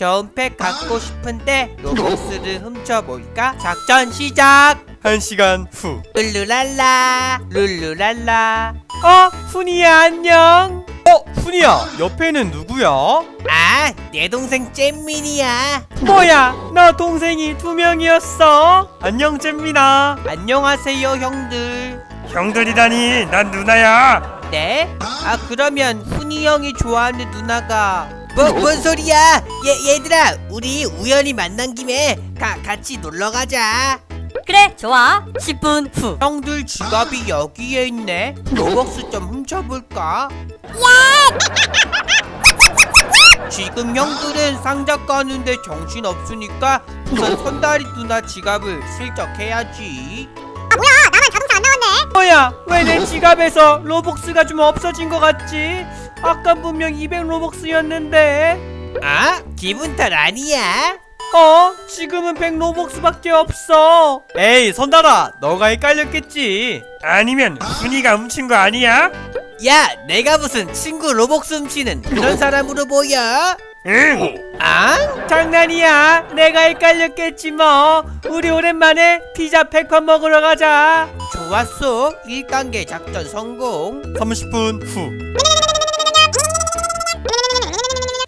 좋은 팩 갖고 싶은데 로벅스를 훔쳐볼까? 작전 시작! 한 시간 후. 룰루랄라 룰루랄라 어, 훈이야 안녕. 어, 훈이야. 옆에는 누구야? 아, 내 동생 잼민이야 뭐야? 나 동생이 두 명이었어. 안녕 잼민아. 안녕하세요 형들 형들이라니, 난 누나야. 네? 아 그러면 훈이 형이 좋아하는 누나가 뭐, 뭔 소리야? 얘, 얘들아 우리 우연히 만난 김에 가, 같이 놀러 가자. 그래 좋아. 10분 후. 형들 지갑이 여기에 있네. 로벅스 좀 훔쳐볼까? 지금 형들은 상자 까는데 정신 없으니까 우선 선다리 누나 지갑을 슬쩍 해야지 뭐야? 왜 내 지갑에서 로복스가 좀 없어진 것 같지? 아까 분명 200 로복스였는데. 아? 기분 탓 아니야? 어? 지금은 100 로복스밖에 없어. 에이, 선달아, 너가 헷갈렸겠지. 아니면 훈이가 훔친 거 아니야? 야 내가 무슨 친구 로벅스 훔치는 그런 사람으로 보여? 응. 아? 장난이야. 내가 헷갈렸겠지 뭐. 우리 오랜만에 피자 백반 먹으러 가자. 좋았어 1단계 작전 성공 30분 후.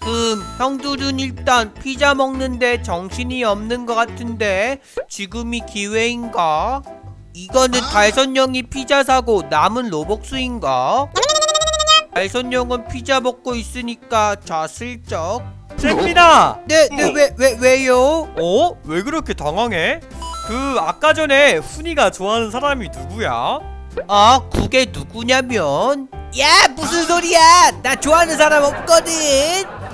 음 형들은 일단 피자 먹는데 정신이 없는 것 같은데 지금이 기회인가? 이거는 달선형이 피자 사고 남은 로벅스인가? 달선형은 피자 먹고 있으니까 자 슬쩍 잼민아. 네, 네, 왜, 왜, 왜요? 어? 왜 그렇게 당황해? 그 아까 전에 훈이가 좋아하는 사람이 누구야? 아, 그게 누구냐면 야, 무슨 소리야? 나 좋아하는 사람 없거든.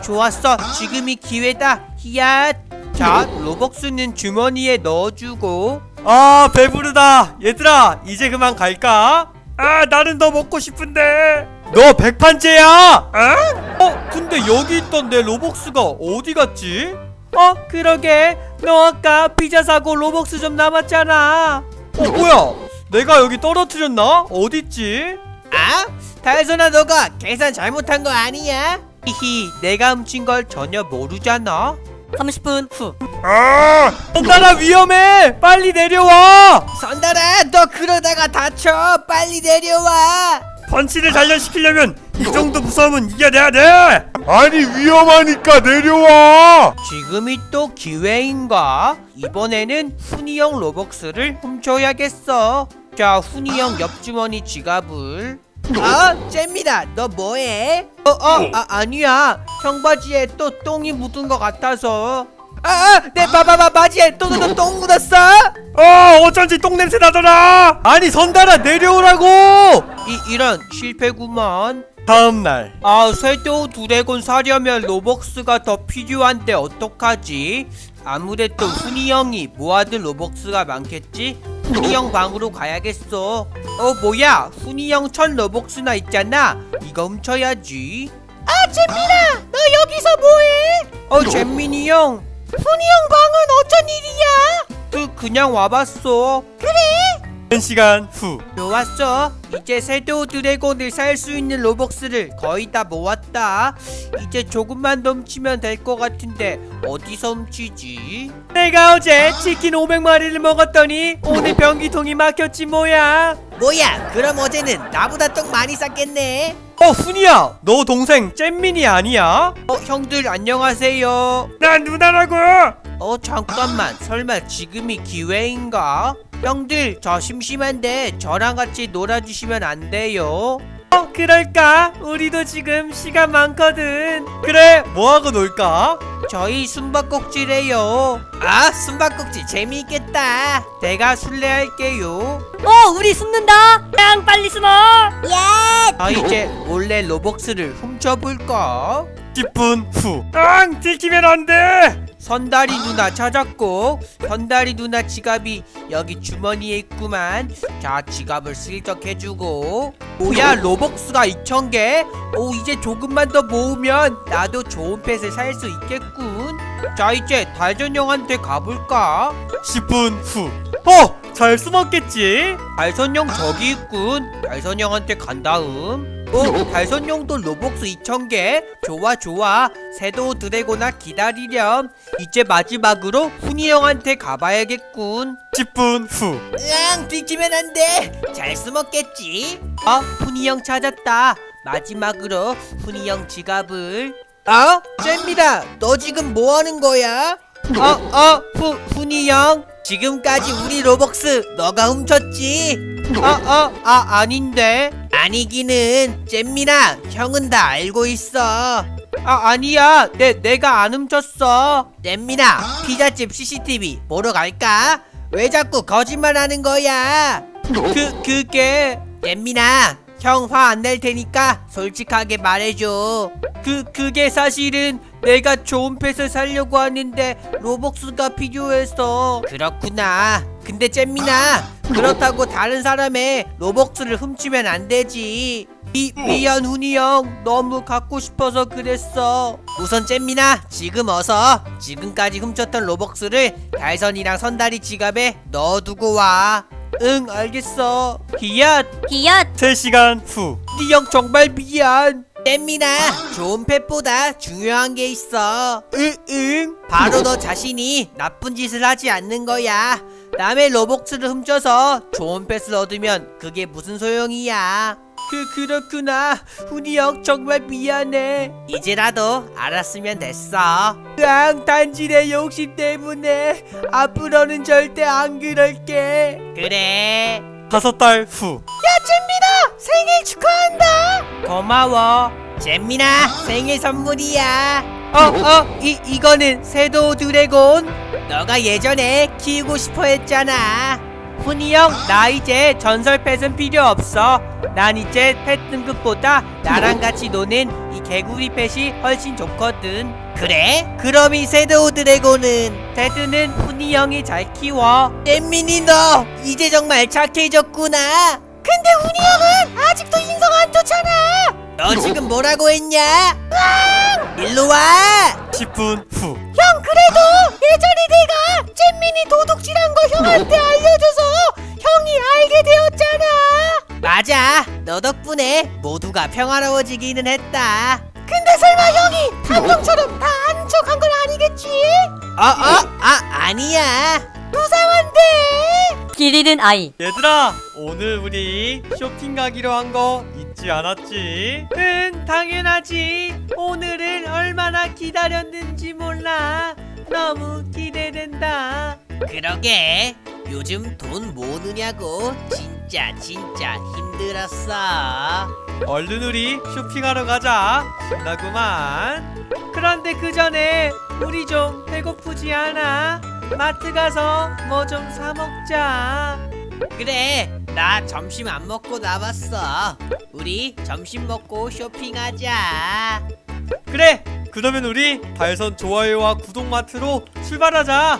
좋았어. 지금이 기회다. 히야. 자, 로벅스는 주머니에 넣어주고 아 배부르다. 얘들아 이제 그만 갈까? 아 나는 더 먹고 싶은데. 너 백판째야? 어? 어? 근데 여기 있던 내 로벅스가 어디 갔지? 어 그러게 너 아까 피자 사고 로벅스 좀 남았잖아. 어 뭐야? 내가 여기 떨어뜨렸나? 어딨지? 아? 달선아 너가 계산 잘못한 거 아니야? 히히, 내가 훔친 걸 전혀 모르잖아. 30분 후 아! 나라 위험해! 빨리 내려와! 선달아, 너 그러다가 다쳐. 빨리 내려와. 펀치를 단련시키려면 이 정도 무서움은 이겨내야 돼! 아니 위험하니까 내려와 지금이 또 기회인가? 이번에는 훈이 형 로벅스를 훔쳐야겠어. 자, 훈이 형 옆주머니 지갑을. 아, 잼미다. 너 뭐해? 어, 어, 아, 아니야. 형 바지에 또 똥이 묻은 것 같아서. 아, 아, 내 바바바 바지에 또, 또, 또, 똥 묻었어? 어 어쩐지 똥 냄새 나더라! 아니 선달아 내려오라고! 이, 이런 실패구먼. 다음날 아, 쇠도 드래곤 사려면 로벅스가 더 필요한데 어떡하지? 아무래도 훈이 형이 모아둔 로벅스가 많겠지? 훈이 형 방으로 가야겠어. 어, 뭐야? 훈이 형 천 로벅스나 있잖아. 이거 훔쳐야지. 아, 잼민아! 너 여기서 뭐해? 어, 잼민이 형. 훈이 형 방은 어쩐 일이야? 그, 그냥 와봤어. 한 시간 후 좋았어. 이제 섀도우 드래곤을 살 수 있는 로벅스를 거의 다 모았다. 이제 조금만 더 훔치면 될 것 같은데 어디서 훔치지? 내가 어제 치킨 500마리를 먹었더니 오늘 변기통이 막혔지 뭐야 뭐야? 그럼 어제는 나보다 똥 많이 쌌겠네. 어 훈이야 너 동생 잼민이 아니야? 어, 형들 안녕하세요. 난 누나라고 어, 잠깐만. 설마 지금이 기회인가? 형들, 저 심심한데 저랑 같이 놀아주시면 안 돼요? 어 그럴까? 우리도 지금 시간 많거든 그래 뭐하고 놀까? 저희 숨바꼭질해요. 아, 숨바꼭질 재미있겠다. 내가 술래할게요. 어 우리 숨는다 양 빨리 숨어 아, 이제 몰래 로벅스를 훔쳐볼까? 10분 후 앙! 들키면 안 돼 선다리 누나 찾았고 선다리 누나 지갑이 여기 주머니에 있구만 자 지갑을 슬쩍 해주고 뭐야 로벅스가 2,000개? 오 이제 조금만 더 모으면 나도 좋은 펫을 살 수 있겠군 자 이제 달전형한테 가볼까? 10분 후 어! 잘 숨었겠지? 달선형 저기 있군 달선형한테 간 다음 어? 달선용도 로복스 2000개? 좋아 좋아 새도 드래곤아 기다리렴 이제 마지막으로 훈이 형한테 가봐야겠군 10분 후 으앙 들키면 안돼 잘 숨었겠지 어? 훈이 형 찾았다 마지막으로 훈이 형 지갑을 어? 잼미라 너 지금 뭐 하는 거야? 어? 어? 후, 훈이 형 지금까지 우리 로벅스 너가 훔쳤지? 어? 어? 아 아닌데 아니기는 잼미라 형은 다 알고 있어 아 아니야 내, 내가 안 훔쳤어 잼미라 피자집 CCTV 보러 갈까? 왜 자꾸 거짓말 하는 거야? 그 그게 잼민아 형 화 안 낼 테니까 솔직하게 말해줘. 그 그게 사실은 내가 좋은 펫을 살려고 하는데 로벅스가 필요해서. 그렇구나. 근데 잼민아 그렇다고 다른 사람의 로벅스를 훔치면 안 되지. 미, 미안 훈이 형. 너무 갖고 싶어서 그랬어. 우선 잼민아 지금 어서 지금까지 훔쳤던 로벅스를 달선이랑 선다리 지갑에 넣어두고 와 응 알겠어. 기얏 기얏 3시간 후. 니 형 정말 미안. 땜미나. 좋은 펫보다 중요한 게 있어. 응응? 바로 너 자신이 나쁜 짓을 하지 않는 거야. 남의 로벅스를 훔쳐서 좋은 펫을 얻으면 그게 무슨 소용이야 그 그렇구나. 훈이 형 정말 미안해. 이제라도 알았으면 됐어. 으앙 단지 내 욕심 때문에. 앞으로는 절대 안 그럴게. 그래. 다섯 달 후. 잼민아! 생일 축하한다! 고마워. 잼민아 생일 선물이야. 어 어 이 이거는 세도 드래곤. 너가 예전에 키우고 싶어 했잖아 훈이 형 나 이제 전설 펫은 필요 없어. 난 이제 펫 등급보다 나랑 같이 노는 이 개구리 펫이 훨씬 좋거든. 그래? 그럼 이 세도 드래곤은? 테드는 훈이 형이 잘 키워. 잼민이 너 이제 정말 착해졌구나. 근데 훈이 형은 아직도 인성 안 좋잖아. 너 지금 뭐라고 했냐? 일로 와! 10분 후. 형 그래도 예전에 내가 잼민이 도둑질한 거 형한테 알려 맞아 너 덕분에 모두가 평화로워지기는 했다 근데 설마 형이 방금처럼 다 아는 척한 건 아니겠지? 어? 어? 아 아니야 길 잃은 아이 얘들아 오늘 우리 쇼핑 가기로 한 거 잊지 않았지? 응 당연하지 오늘은 얼마나 기다렸는지 몰라 너무 기대된다 그러게 요즘 돈 모으느냐고 진 짜 진짜 힘들었어 얼른 우리 쇼핑하러 가자 신나구만 그런데 그 전에 우리 좀 배고프지 않아? 마트 가서 뭐 좀 사 먹자. 그래, 나 점심 안 먹고 나왔어. 우리 점심 먹고 쇼핑하자. 그래 그러면 우리 달선 좋아요와 구독 마트로 출발하자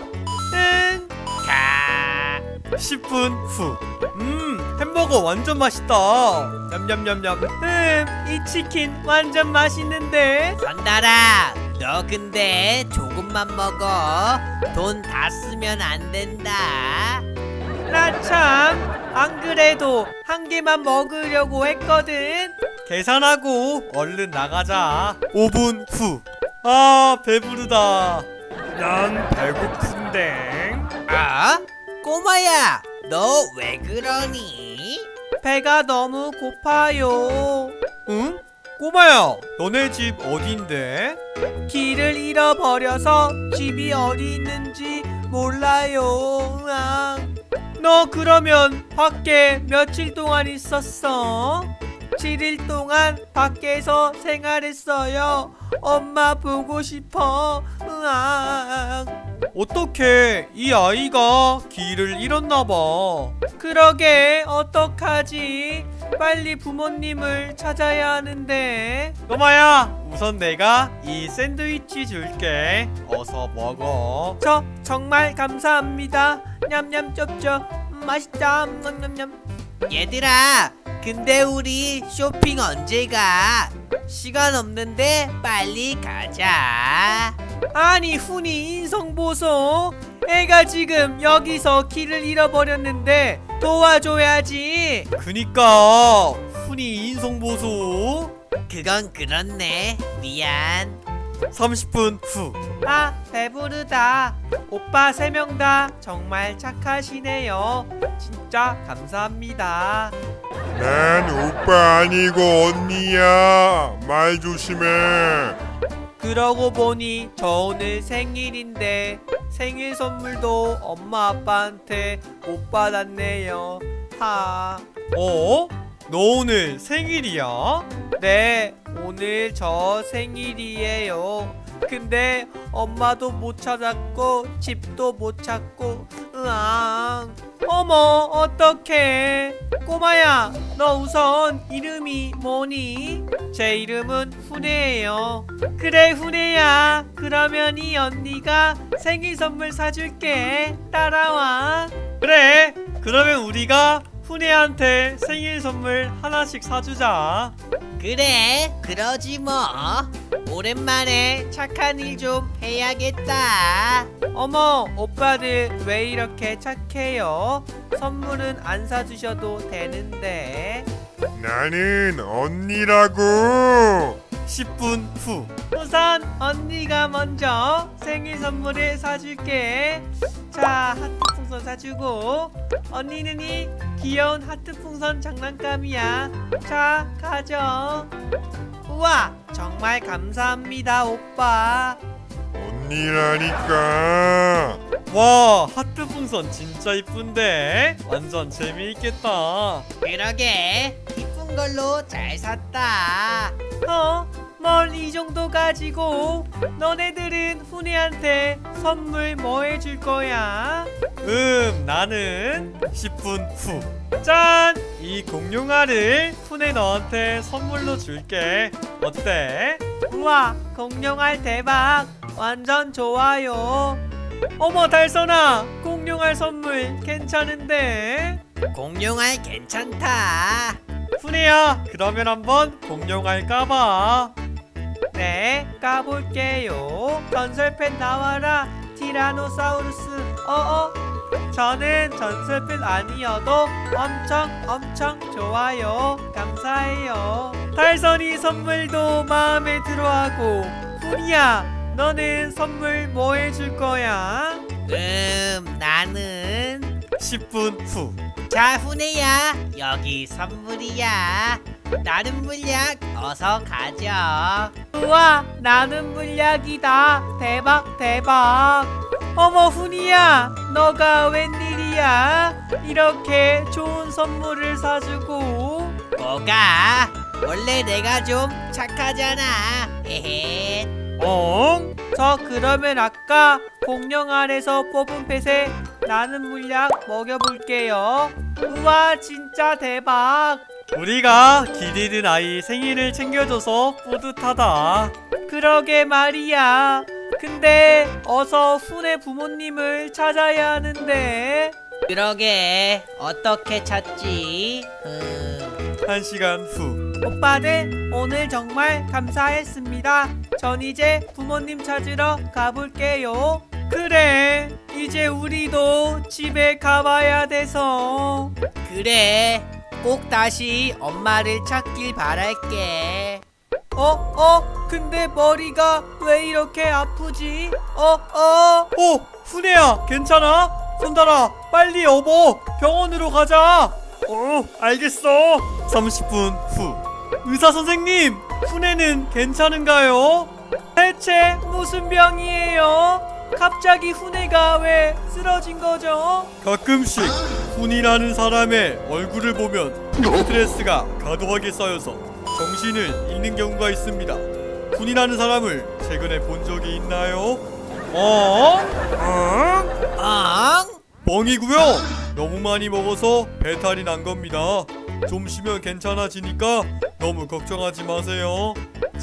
응. 가. 10분 후 음 햄버거 완전 맛있다 냠냠냠냠 음, 이 치킨 완전 맛있는데. 선달아, 너 근데 조금만 먹어. 돈 다 쓰면 안 된다. 나 참 안 그래도 한 개만 먹으려고 했거든. 계산하고 얼른 나가자 5분 후아 배부르다 난 배고픈데 아? 꼬마야, 너 왜 그러니? 배가 너무 고파요. 응? 꼬마야 너네 집 어딘데? 길을 잃어버려서 집이 어디 있는지 몰라요. 아. 너 그러면 밖에 며칠 동안 있었어? 7일 동안 밖에서 생활했어요. 엄마 보고 싶어. 으아. 어떻게 이 아이가 길을 잃었나봐 그러게 어떡하지? 빨리 부모님을 찾아야 하는데. 꼬마야 우선 내가 이 샌드위치 줄게 어서 먹어 저 정말 감사합니다. 냠냠 쩝쩝 음, 맛있다. 냠냠냠. 얘들아, 근데 우리 쇼핑 언제 가? 시간 없는데 빨리 가자. 아니 훈이 인성 보소. 애가 지금 여기서 길을 잃어버렸는데 도와줘야지. 그니까 훈이 인성 보소. 그건 그렇네. 미안. 30분 후. 아, 배부르다. 오빠 세 명 다 정말 착하시네요. 진짜 감사합니다. 난 오빠 아니고 언니야. 말 조심해. 그러고 보니 저 오늘 생일인데 생일 선물도 엄마 아빠한테 못 받았네요. 하. 어? 너 오늘 생일이야? 네, 오늘 저 생일이에요. 근데 엄마도 못 찾았고 집도 못 찾고 으앙. 어머, 어떡해. 꼬마야, 너 우선 이름이 뭐니? 제 이름은 훈혜예요. 그래, 훈혜야. 그러면 이 언니가 생일 선물 사줄게. 따라와. 그래. 그러면 우리가 훈이한테 생일 선물 하나씩 사주자. 그래 그러지 뭐. 오랜만에 착한 일 좀 해야겠다. 어머 오빠들 왜 이렇게 착해요? 선물은 안 사주셔도 되는데. 나는 언니라고. 10분 후. 우선 언니가 먼저 생일 선물을 사줄게. 자 하트 풍선 사주고 언니는 이 귀여운 하트 풍선 장난감이야 자 가져 우와 정말 감사합니다 오빠 언니라니까. 와, 하트 풍선 진짜 이쁜데? 완전 재미있겠다. 그러게 이쁜 걸로 잘 샀다 어? 뭘 이 정도 가지고 너네들은 훈이한테 선물 뭐 해줄 거야? 음, 나는 10분 후. 짠! 이 공룡알을 훈에 너한테 선물로 줄게. 어때? 우와 공룡알 대박 완전 좋아요 어머 달선아 공룡알 선물 괜찮은데? 공룡알 괜찮다 훈이야, 그러면 한번 공룡알 까봐. 네, 까볼게요. 전설펜 나와라. 티라노사우루스. 어어. 저는 전설펜 아니어도 엄청 엄청 좋아요. 감사해요. 달선이 선물도 마음에 들어하고. 훈이야, 너는 선물 뭐 해줄 거야? 음, 나는 10분 후. 자, 훈이야. 여기 선물이야. 나는 물약 어서 가져. 우와, 나는 물약이다. 대박, 대박. 어머, 훈이야. 너가 웬일이야? 이렇게 좋은 선물을 사주고. 뭐가? 원래 내가 좀 착하잖아. 헤헤. 엉? 저 그러면 아까 공룡 알에서 뽑은 펫에 나는 물약 먹여볼게요. 우와 진짜 대박. 우리가 기리는 아이 생일을 챙겨줘서 뿌듯하다. 그러게 말이야. 근데 어서 훈의 부모님을 찾아야 하는데. 그러게 어떻게 찾지? 음. 한 시간 후. 오빠들 오늘 정말 감사했습니다. 전 이제 부모님 찾으러 가볼게요. 그래 이제 우리도 집에 가봐야 돼서 그래 꼭 다시 엄마를 찾길 바랄게. 어? 어? 근데 머리가 왜 이렇게 아프지? 어? 어? 오! 훈이야, 괜찮아? 손달아, 빨리 여보, 병원으로 가자! 어, 알겠어. 30분 후. 의사 선생님, 훈애는 괜찮은가요? 대체 무슨 병이에요? 갑자기 훈해가 왜 쓰러진 거죠? 가끔씩 훈이라는 사람의 얼굴을 보면 스트레스가 과도하게 쌓여서 정신을 잃는 경우가 있습니다. 훈이라는 사람을 최근에 본 적이 있나요? 어? 어? 앙? 뻥이고요. 너무 많이 먹어서 배탈이 난 겁니다. 좀 쉬면 괜찮아지니까 너무 걱정하지 마세요.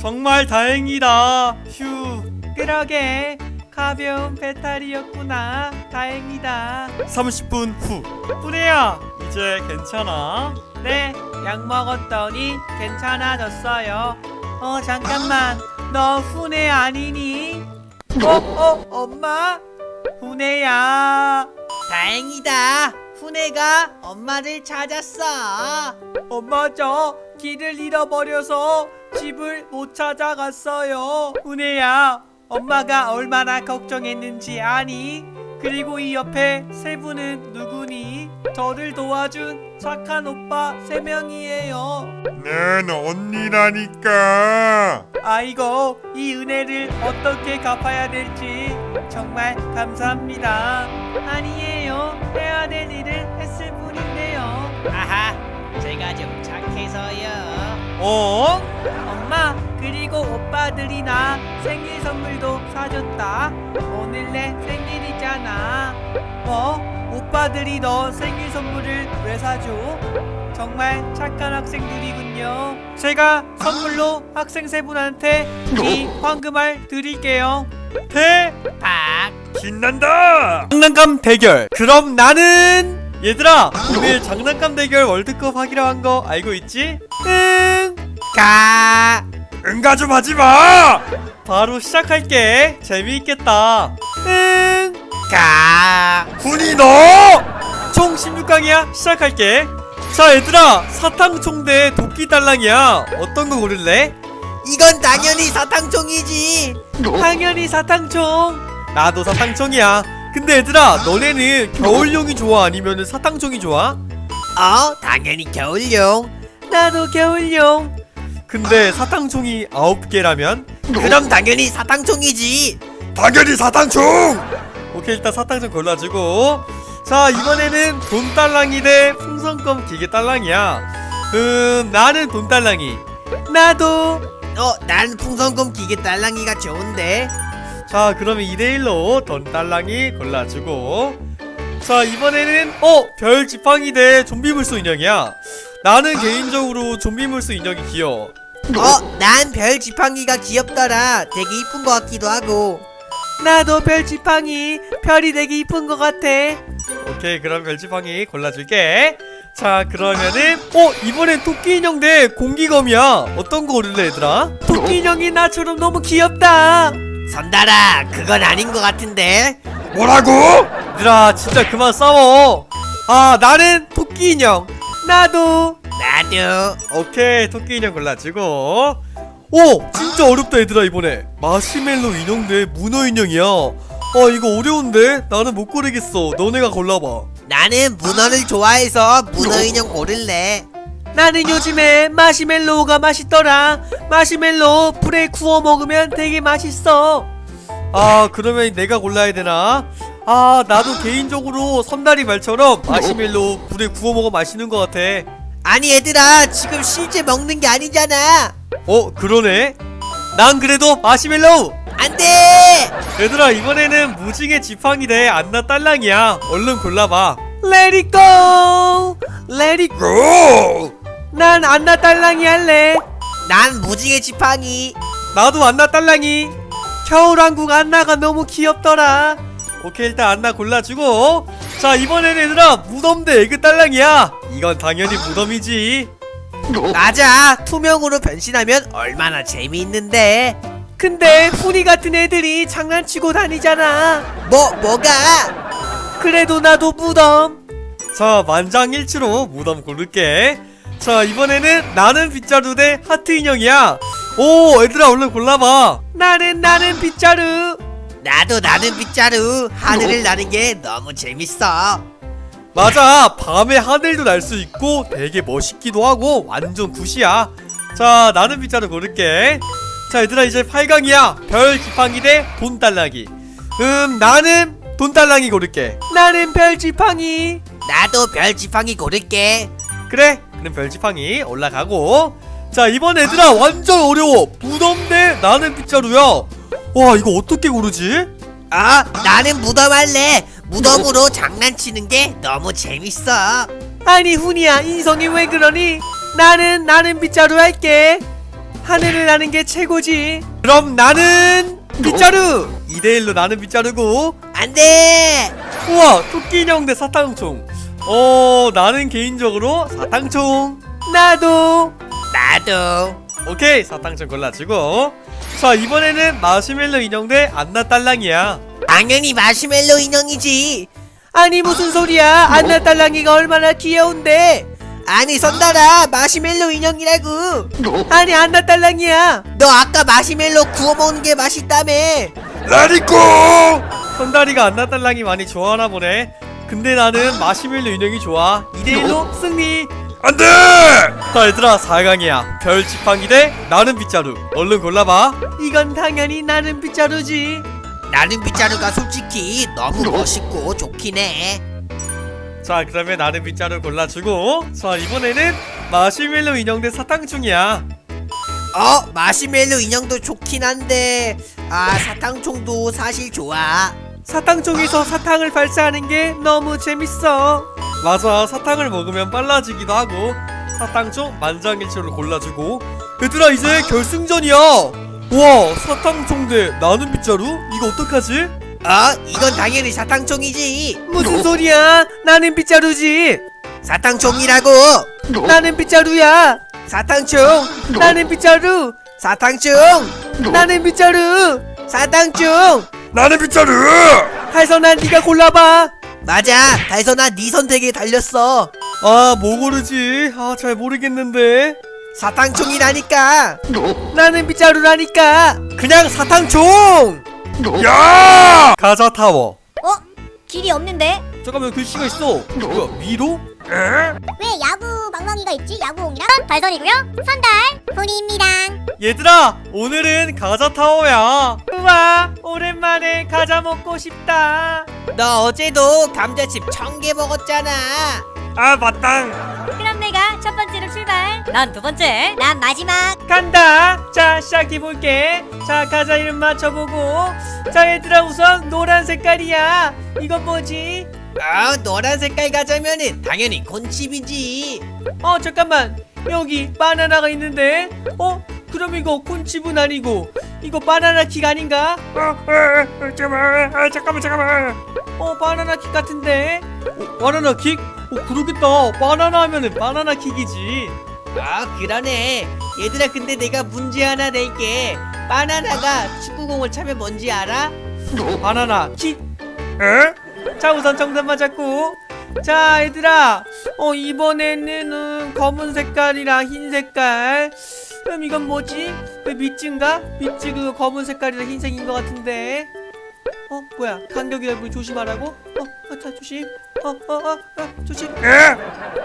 정말 다행이다. 휴. 그러게 가벼운 배탈이었구나 다행이다 30분 후. 뿌리야, 이제 괜찮아? 네 약 먹었더니 괜찮아졌어요 어 잠깐만 너 훈해 아니니? 어? 어? 엄마? 훈해야 다행이다 훈해가 엄마를 찾았어 엄마 저 길을 잃어버려서 집을 못 찾아갔어요. 은혜야, 엄마가 얼마나 걱정했는지 아니? 그리고 이 옆에 세 분은 누구니? 저를 도와준 착한 오빠 세 명이에요. 난 언니라니까. 아이고, 이 은혜를 어떻게 갚아야 될지 정말 감사합니다. 아니에요. 해야 될 일을 했을 뿐인데요. 아하, 제가 좀 착해서요. 어? 엄마 그리고 오빠들이 나 생일 선물도 사줬다 오늘 내 생일이잖아 뭐? 오빠들이 너 생일 선물을 왜 사줘? 정말 착한 학생들이군요 제가 선물로 학생 세 분한테 이 황금알 드릴게요 대박 신난다. 장난감 대결 그럼 나는 얘들아 오늘 장난감 대결 월드컵 하기로 한 거 알고 있지? 응 가. 응가 좀 하지 마. 바로 시작할게 재미있겠다 응 가. 훈이 너. 총 16강이야 시작할게 자 얘들아 사탕 총 대 도끼 달랑이야 어떤 거 고를래? 이건 당연히 사탕종이지. 당연히 사탕총 나도 사탕총이야 근데 얘들아 너네는 겨울용이 좋아 아니면 사탕총이 좋아? 어, 당연히 겨울용. 나도 겨울용 근데 사탕총이 9개라면? 그럼 당연히 사탕종이지. 당연히 사탕충. 오케이 일단 사탕총 골라주고 자 이번에는 돈달랑이 대 풍선껌 기계달랑이야 음 나는 돈달랑이 나도 어, 난 풍선껌 기계 딸랑이가 좋은데. 자 그러면 2대1로 돈달랑이 골라주고 자 이번에는 어! 별 지팡이 대 좀비 물소 인형이야 나는 개인적으로 좀비 물소 인형이 귀여워 어, 난 별 지팡이가 귀엽더라. 되게 이쁜 것 같기도 하고. 나도 별 지팡이 별이 되게 이쁜 것 같아 오케이 그럼 별 지팡이 골라줄게 자 그러면은 어 이번엔 토끼 인형 대 공기검이야 어떤 거 고를래 얘들아? 토끼 인형이 나처럼 너무 귀엽다 선달아, 그건 아닌 것 같은데. 뭐라고? 얘들아 진짜 그만 싸워. 아 나는 토끼 인형. 나도. 나도. 오케이 토끼 인형 골라주고. 오 진짜 어렵다 얘들아 이번에. 마시멜로 인형 대 문어 인형이야. 아 이거 어려운데? 나는 못 고르겠어. 너네가 골라봐. 나는 문어를 좋아해서 문어 인형 고를래. 나는 요즘에 마시멜로우가 맛있더라. 마시멜로 불에 구워 먹으면 되게 맛있어. 아 그러면 내가 골라야 되나? 아 나도 개인적으로 선다리 말처럼 마시멜로 불에 구워 먹으면 맛있는 것 같아. 아니 얘들아, 지금 실제 먹는 게 아니잖아. 어 그러네. 난 그래도 마시멜로우! 안 돼! 얘들아 이번에는 무징의 지팡이 대 안나 딸랑이야. 얼른 골라봐. Let it go! Let it 고. 난 안나 딸랑이 할래. 난 무지개 지팡이. 나도 안나 딸랑이. 겨울왕국 안나가 너무 귀엽더라. 오케이 일단 안나 골라주고. 자 이번에는 얘들아 무덤 대 에그 딸랑이야. 이건 당연히 무덤이지. 맞아. 투명으로 변신하면 얼마나 재미있는데. 근데 훈이 같은 애들이 장난치고 다니잖아. 뭐, 뭐가? 그래도 나도 무덤. 자 만장일치로 무덤 고를게 자 이번에는 나는 빗자루 대 하트 인형이야. 오 얘들아 얼른 골라봐. 나는 나는 빗자루. 나도 나는 빗자루. 하늘을 나는 게 너무 재밌어. 맞아. 밤에 하늘도 날 수 있고 되게 멋있기도 하고 완전 굿이야. 자 나는 빗자루 고를게. 자 얘들아 이제 8강이야. 별 지팡이 대 돈달랑이. 음 나는 돈 달랑이 고를게. 나는 별 지팡이. 나도 별 지팡이 고를게. 그래 그럼 별 지팡이 올라가고 자 이번 얘들아 완전 어려워 무덤 대 나는 빗자루야 와 이거 어떻게 고르지? 아, 나는 무덤 할래. 무덤으로 장난치는 게 너무 재밌어. 아니 훈이야 인성이 왜 그러니? 나는 나는 빗자루 할게 하늘을 나는 게 최고지 그럼 나는 빗자루 2대1로 나는 빗자루고 안 돼! 우와 토끼 인형 대 사탕총 어 나는 개인적으로 사탕총. 나도. 나도. 오케이 사탕총 골라주고. 자 이번에는 마시멜로 인형 대 안나 딸랑이야. 당연히 마시멜로 인형이지. 아니 무슨 소리야? 안나 딸랑이가 얼마나 귀여운데. 아니 선달아 마시멜로 인형이라고. 아니 안나 딸랑이야. 너 아까 마시멜로 구워 먹는 게 맛있다며. 라니꼬 선다리가 안나 딸랑이 많이 좋아하나 보네 근데 나는 마시멜로 인형이 좋아. 2대1로 승리! 안돼! 자 얘들아 4강이야. 별 지팡이 대 나는 빗자루. 얼른 골라봐. 이건 당연히 나는 빗자루지. 나는 빗자루가 솔직히 너무 멋있고 좋긴 해. 자 그러면 나는 빗자루 골라주고. 자 이번에는 마시멜로 인형 대 사탕충이야. 어? 마시멜로 인형도 좋긴 한데 아 사탕총도 사실 좋아 사탕종에서 사탕을 발사하는 게 너무 재밌어. 맞아 사탕을 먹으면 빨라지기도 하고 사탕총 만장일치를 골라주고. 얘들아 이제 결승전이야. 와 사탕 총 대 나는 빗자루? 이거 어떡하지? 어? 이건 당연히 사탕총이지. 무슨 소리야? 나는 빗자루지. 사탕총이라고. 나는 빗자루야. 사탕총. 나는 빗자루. 사탕총. 나는 빗자루. 사탕총 나는 빗자루! 달선아 네가 골라봐. 맞아. 달선아 네 선택에 달렸어. 아 뭐 고르지? 아 잘 모르겠는데. 사탕총이라니까. 나는 빗자루라니까. 그냥 사탕총! 야! 가자 타워. 어? 길이 없는데? 잠깐만 글씨가 있어? 뭐야 미로? 에? 왜 야구 망망이가 있지? 야구공이랑 달선이고요. 선달 본인입니다. 얘들아 오늘은 가자 타워야 우와 오랜만에 과자 먹고 싶다 너 어제도 감자칩 천 개 먹었잖아 아 맞당 그럼 내가 첫 번째로 출발. 난 두 번째. 난 마지막. 간다 자 시작해볼게 자 과자 이름 맞춰보고 자 얘들아 우선 노란 색깔이야 이건 뭐지? 아 노란 색깔 가자면은 당연히 콘칩이지. 어 잠깐만. 여기 바나나가 있는데? 어? 그럼 이거 콘칩은 아니고 이거 바나나 킥 아닌가? 어, 어, 어, 잠깐만. 아, 잠깐만 잠깐만. 어 바나나 킥 같은데? 어, 바나나 킥? 어 그러겠다. 바나나 하면은 바나나 킥이지. 아 그러네. 얘들아 근데 내가 문제 하나 낼게. 바나나가 축구공을 차면 뭔지 알아? 바나나 킥? 에? 자 우선 정답 맞았고. 자 얘들아. 어 이번에는 음, 검은 색깔이랑 흰 색깔. 그럼 이건 뭐지? 그 밑즈인가? 밑즈 그 검은 색깔이랑 흰색인 것 같은데. 어 뭐야? 간격이 넓으니 조심하라고? 어, 어, 자 조심. 어어어 어, 어, 조심. 에?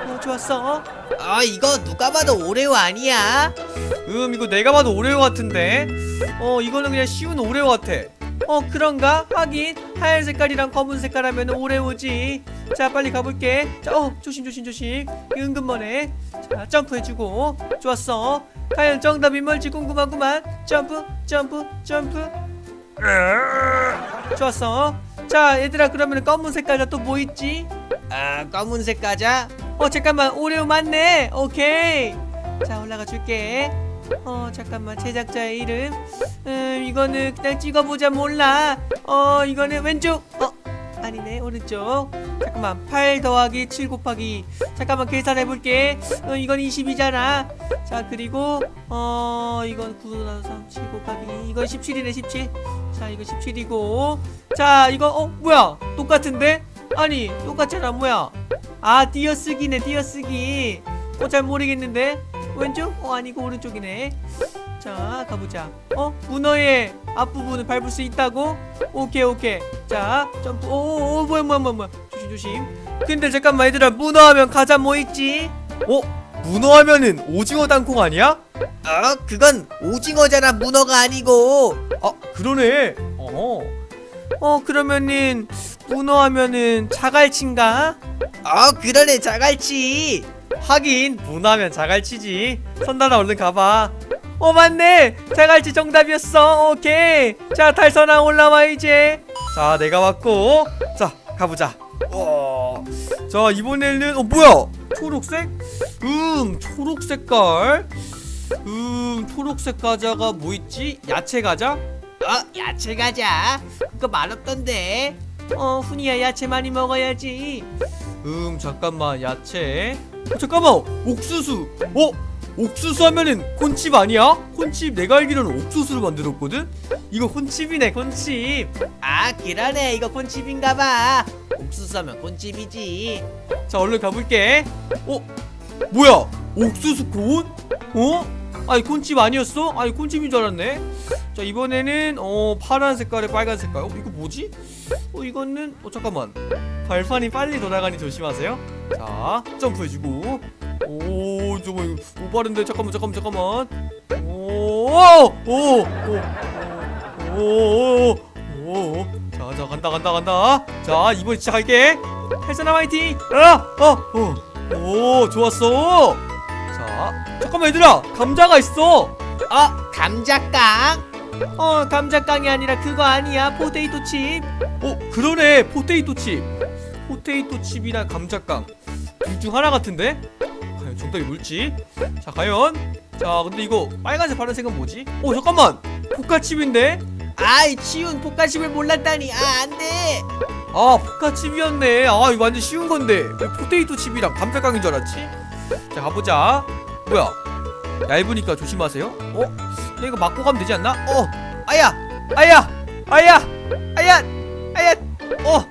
어 좋았어? 아 이거 누가 봐도 오레오 아니야? 음 이거 내가 봐도 오레오 같은데. 어 이거는 그냥 쉬운 오레오 같아 어 그런가? 하긴 하얀 색깔이랑 검은 색깔 하면 오레오지. 자 빨리 가볼게. 자 어 조심 조심 조심. 은근 머네. 자 점프해주고. 좋았어. 과연 정답이 뭘지 궁금하구만. 점프 점프 점프. 에? 좋았어. 자 얘들아 그러면 검은 색깔 또뭐 있지? 아 검은색 가자 어 잠깐만. 오레오 맞네. 오케이. 자 올라가 줄게 어 잠깐만 제작자의 이름. 음 이거는 그냥 찍어보자 몰라. 어 이거는 왼쪽. 어 아니네 오른쪽. 잠깐만 8 더하기 7 곱하기. 잠깐만 계산해볼게. 어 이건 20이잖아. 자 그리고 어 이건 9 나눠 3 7 곱하기. 이건 17이네 17자 이거 17이고. 자 이거 어 뭐야? 똑같은데? 아니 똑같잖아 뭐야? 아 띄어쓰기네 띄어쓰기. 어잘 모르겠는데 왼쪽? 어 아니고 오른쪽이네. 자 가보자. 어? 문어의 앞부분을 밟을 수 있다고? 오케이 오케이. 자 점프. 오오 뭐야 뭐야 뭐야 뭐야. 조심 조심. 근데 잠깐만 얘들아. 문어 하면 가자 뭐 있지? 어? 문어 하면은 오징어 땅콩 아니야? 어 그건 오징어잖아. 문어가 아니고. 아 그러네. 어 어 그러면은 문어 하면은 자갈치인가? 어 그러네. 자갈치 하긴 문어 하면 자갈치지. 선달아 얼른 가봐. 어 맞네. 자갈치 정답이었어. 오케이. 자 달선아 올라와 이제. 자 내가 왔고. 자 가보자. 어. 자 이번에는 어 뭐야? 초록색? 음 초록 색깔. 음 초록색 과자가 뭐 있지? 야채 과자? 어 야채 가자. 그거 맛없던데. 어 훈이야 야채 많이 먹어야지 음 잠깐만 야채 어, 잠깐만 옥수수 어? 옥수수 하면은 콘칩 아니야? 콘칩 내가 알기로는 옥수수로 만들었거든? 이거 콘칩이네 콘칩 아 그러네 이거 콘칩인가봐 옥수수 하면 콘칩이지 자 얼른 가볼게 어? 뭐야 옥수수 콘? 어? 아니 콘칩 아니었어? 아니 콘칩인 줄 알았네 자 이번에는 어 파란 색깔에 빨간 색깔 어 이거 뭐지? 어 이거는 어 잠깐만 발판이 빨리 돌아가니 조심하세요. 자 점프해주고. 오 저거 오 빠른데? 잠깐만 잠깐만 잠깐만. 오오오오오오오. 자자 간다 간다 간다. 자 이번 진짜 갈게. 헬사나 화이팅! 아어어오 좋았어. 자 잠깐만 얘들아. 감자가 있어. 어 감자깡? 어 감자깡이 아니라 그거 아니야. 포테이토 칩. 어 그러네. 포테이토 칩 포테이토 칩이랑 감자깡. 둘 중 하나 같은데? 과연 정답이 뭘지? 자 과연. 자 근데 이거 빨간색 파란색은 뭐지? 어 잠깐만! 포카칩인데? 아이 치운 볶아집을 몰랐다니. 아 안돼! 아 포카칩이었네. 아 이거 완전 쉬운 건데. 왜 포테이토 칩이랑 감자깡인 줄 알았지? 자 가보자. 뭐야? 얇으니까 조심하세요. 어? 근데 이거 맞고 가면 되지 않나? 어! 아야! 아야! 아야! 아야! 아야! 어!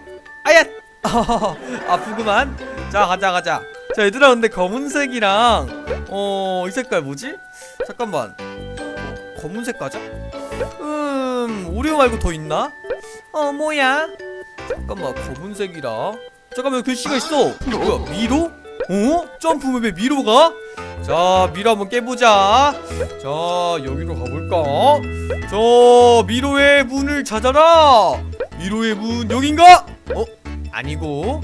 아야 아프구만 자 가자 가자 자 얘들아 근데 검은색이랑 어 이 색깔 뭐지 잠깐만 검은색 가자 음 오리오 말고 더 있나 어 뭐야 잠깐만 검은색이라 잠깐만 글씨가 있어 뭐야 미로? 어? 점프맵에 미로가? 자 미로 한번 깨보자 자 여기로 가볼까? 저 미로의 문을 찾아라 미로의 문 여긴가? 어? 아니고.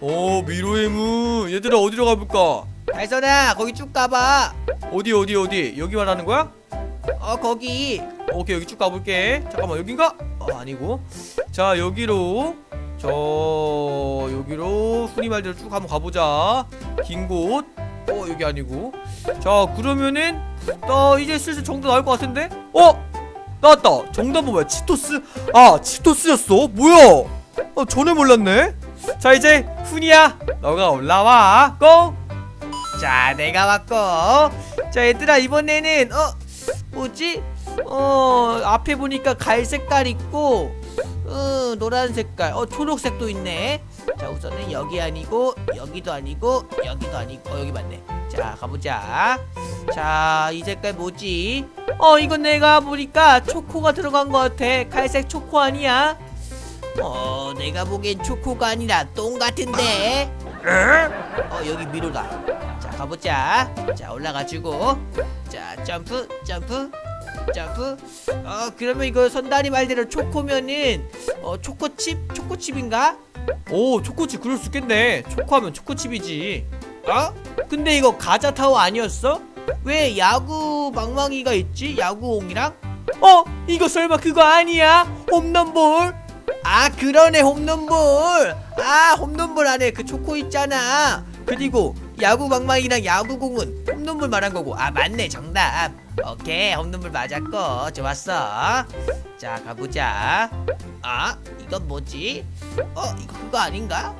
어 미로의 문 얘들아 어디로 가볼까? 달선아 거기 쭉 가봐. 어디 어디 어디? 여기 말하는 거야? 어 거기. 오케이 여기 쭉 가볼게. 잠깐만 여긴가? 어, 아니고. 자 여기로 저 여기로 흔히 말대로 쭉 한번 가보자. 긴곳. 어 여기 아니고. 자 그러면은 나 이제 슬슬 정답 나올 것 같은데? 어? 나왔다. 정답은 뭐야? 치토스? 아 치토스였어? 뭐야 어 전혀 몰랐네. 자 이제 훈이야 너가 올라와. 고! 자 내가 왔고. 자 얘들아 이번에는 어 뭐지? 어 앞에 보니까 갈 색깔 있고 어 노란 색깔. 어 초록색도 있네. 자 우선은 여기 아니고 여기도 아니고 여기도 아니고. 어 여기 맞네. 자 가보자. 자 이 색깔 뭐지? 어 이건 내가 보니까 초코가 들어간 것 같아. 갈색 초코 아니야 어 내가 보기엔 초코가 아니라 똥 같은데. 어 여기 미로다 자 가보자. 자 올라가지고. 자 점프 점프 점프. 어 그러면 이거 선다리 말대로 초코면은 어 초코칩? 초코칩인가? 오 초코칩 그럴 수 있겠네. 초코하면 초코칩이지. 어? 근데 이거 가자 타워 아니었어? 왜 야구 망망이가 있지? 야구옹이랑? 어? 이거 설마 그거 아니야? 홈런볼 아 그러네 홈런볼. 아 홈런볼 안에 그 초코 있잖아. 그리고 야구 망망이랑 야구공은 홈런볼 말한 거고. 아 맞네 정답. 오케이 홈런볼 맞았고. 좋았어. 자 가보자. 아 이건 뭐지? 어 이거 그거 아닌가?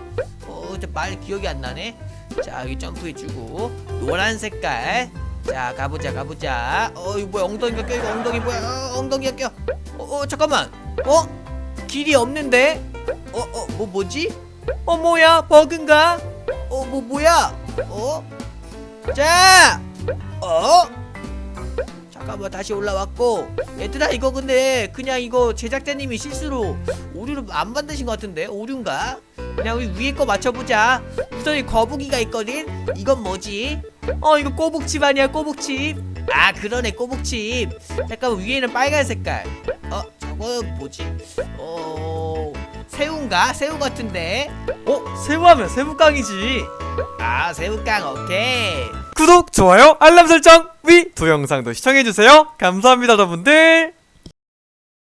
어말 기억이 안 나네. 자 여기 점프해주고. 노란 색깔. 자 가보자 가보자. 어 이거 뭐야? 엉덩이가 껴 이거 엉덩이 뭐야? 어, 엉덩이가 껴. 어, 어 잠깐만. 어 길이 없는데? 어 어 뭐 뭐지? 어 뭐야? 버그인가? 어 뭐 뭐야? 어 자 어? 잠깐만 다시 올라왔고. 얘들아 이거 근데 그냥 이거 제작자님이 실수로 오류를 안 만드신 것 같은데? 오류인가? 그냥 우리 위에 거 맞춰보자. 우선 이 거북이가 있거든? 이건 뭐지? 어 이거 꼬북칩 아니야 꼬북칩? 아 그러네 꼬북칩. 잠깐만 위에는 빨간 색깔 어 뭐지? 어 새우인가? 새우 같은데. 어 새우하면 새우깡이지. 아 새우깡 오케이. 구독 좋아요 알람 설정 위 두 영상도 시청해주세요. 감사합니다 여러분들